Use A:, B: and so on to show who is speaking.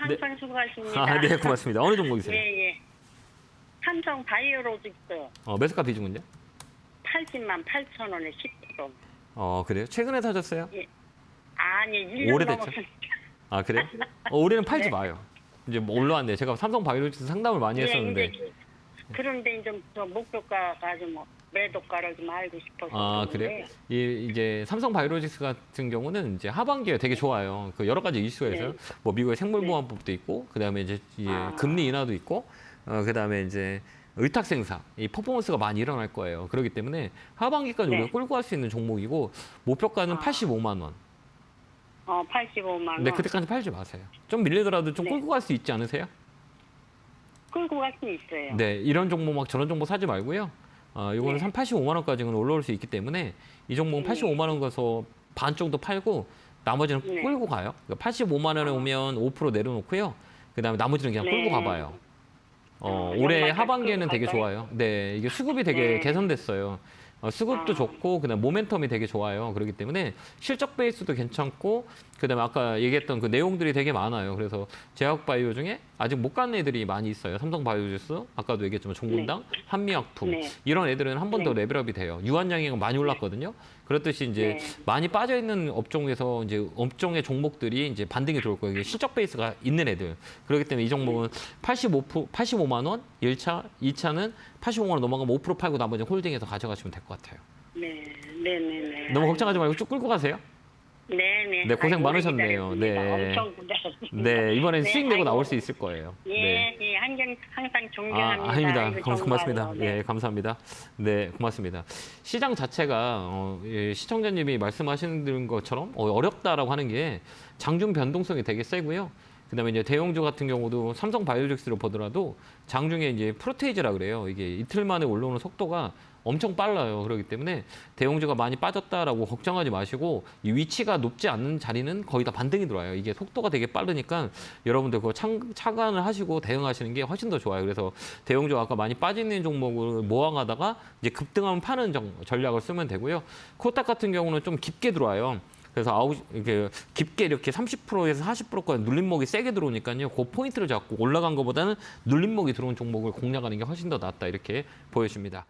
A: 항상 수고하십니다.
B: 아, 네, 고맙습니다. 어느 종목이세요?
A: 예, 예. 삼성 바이오로직스
B: 어, 매수가 비중은요?
A: 80만 8천 원에 10%.
B: 어, 그래요? 최근에 사셨어요?
A: 아니, 1년
B: 오래됐죠?
A: 넘었으니까.
B: 아, 그래요? 어, 올해는 팔지
A: 네.
B: 마요. 이제 뭐 올라왔네. 제가 삼성 바이오로직스 상담을 많이
A: 예,
B: 했었는데.
A: 이제 그런데 이제 저 목표가가 좀 매도가를 좀 알고 싶어서.
B: 아, 그래요? 이 이제 삼성 바이오로직스 같은 경우는 이제 하반기에 되게 좋아요. 그 여러 가지 있어요.
A: 네.
B: 뭐 미국의 생물보안법도 있고, 그다음에 이제 이
A: 아.
B: 금리 인하도 있고, 어, 그다음에 이제 의탁 생산, 이 퍼포먼스가 많이 일어날 거예요. 그렇기 때문에 하반기까지
A: 네.
B: 우리가 끌고 갈 수 있는 종목이고 목표가는
A: 아.
B: 85만 원.
A: 어, 85만 원.
B: 근데 그때까지 팔지 마세요. 좀 밀리더라도 좀
A: 네.
B: 끌고 갈 수 있지 않으세요?
A: 끌고 갈 수 있어요.
B: 네, 이런 종목 막 저런 종목 사지 말고요. 어, 이거는
A: 네.
B: 한 85만 원까지는 올라올 수 있기 때문에 이 종목은
A: 네.
B: 85만 원 가서 반 정도 팔고 나머지는
A: 네.
B: 끌고 가요. 그러니까 85만 원에
A: 아.
B: 오면 5% 내려놓고요. 그다음에 나머지는 그냥
A: 네.
B: 끌고 가봐요. 어,
A: 어,
B: 올해 하반기에는 되게? 좋아요. 네, 이게 수급이 되게
A: 네.
B: 개선됐어요. 어, 수급도
A: 아.
B: 좋고 그다음 모멘텀이 되게 좋아요. 그렇기 때문에 실적 베이스도 괜찮고 그다음에 아까 얘기했던 그 내용들이 되게 많아요. 그래서 제약바이오 중에 아직 못 간 애들이 많이 있어요. 삼성바이오주스 아까도 얘기했지만 종근당, 한미약품
A: 네.
B: 이런 애들은 한 번더
A: 네.
B: 레벨업이 돼요. 유한양이가 많이 올랐거든요. 그렇듯이 이제
A: 네.
B: 많이 빠져 있는 업종에서 이제 업종의 종목들이 이제 반등이 들어올 거예요. 실적 베이스가 있는 애들. 그렇기 때문에 이 종목은 85 85만 원, 1차, 2차는 85만 원 넘어가면 5% 팔고 나머지 는 홀딩해서 가져가시면 될것 같아요.
A: 네, 네, 네, 네.
B: 너무 걱정하지 말고 쭉 끌고 가세요.
A: 네, 네.
B: 네, 고생
A: 아이고,
B: 많으셨네요.
A: 기다렸습니다.
B: 네.
A: 엄청 기다렸습니다.
B: 네, 이번엔
A: 네,
B: 수익 내고
A: 아이고.
B: 나올 수 있을 거예요.
A: 예,
B: 네.
A: 예, 항상 항상
B: 아,
A: 존경합니다.
B: 아닙니다.
A: 아이고,
B: 감- 고맙습니다.
A: 네.
B: 예, 감사합니다. 네, 고맙습니다. 시장 자체가 어, 예, 시청자님이 말씀하시는 것처럼 어, 어렵다라고 하는 게 장중 변동성이 되게 세고요. 그다음에 이제 대형주 같은 경우도 삼성 바이오직스로 보더라도 장중에 이제 프로테이즈라 그래요. 이게 이틀 만에 올라오는 속도가 엄청 빨라요. 그렇기 때문에 대형주가 많이 빠졌다라고 걱정하지 마시고 이 위치가 높지 않는 자리는 거의 다 반등이 들어와요. 이게 속도가 되게 빠르니까 여러분들 그거 참, 차관을 하시고 대응하시는 게 훨씬 더 좋아요. 그래서 대형주 아까 많이 빠지는 종목을 모아가다가 이제 급등하면 파는 정- 전략을 쓰면 되고요. 코딱 같은 경우는 좀 깊게 들어와요. 그래서 아우 이렇게 깊게 이렇게 30%에서 40%까지 눌림목이 세게 들어오니까요. 그 포인트를 잡고 올라간 것보다는 눌림목이 들어온 종목을 공략하는 게 훨씬 더 낫다 이렇게 보여집니다.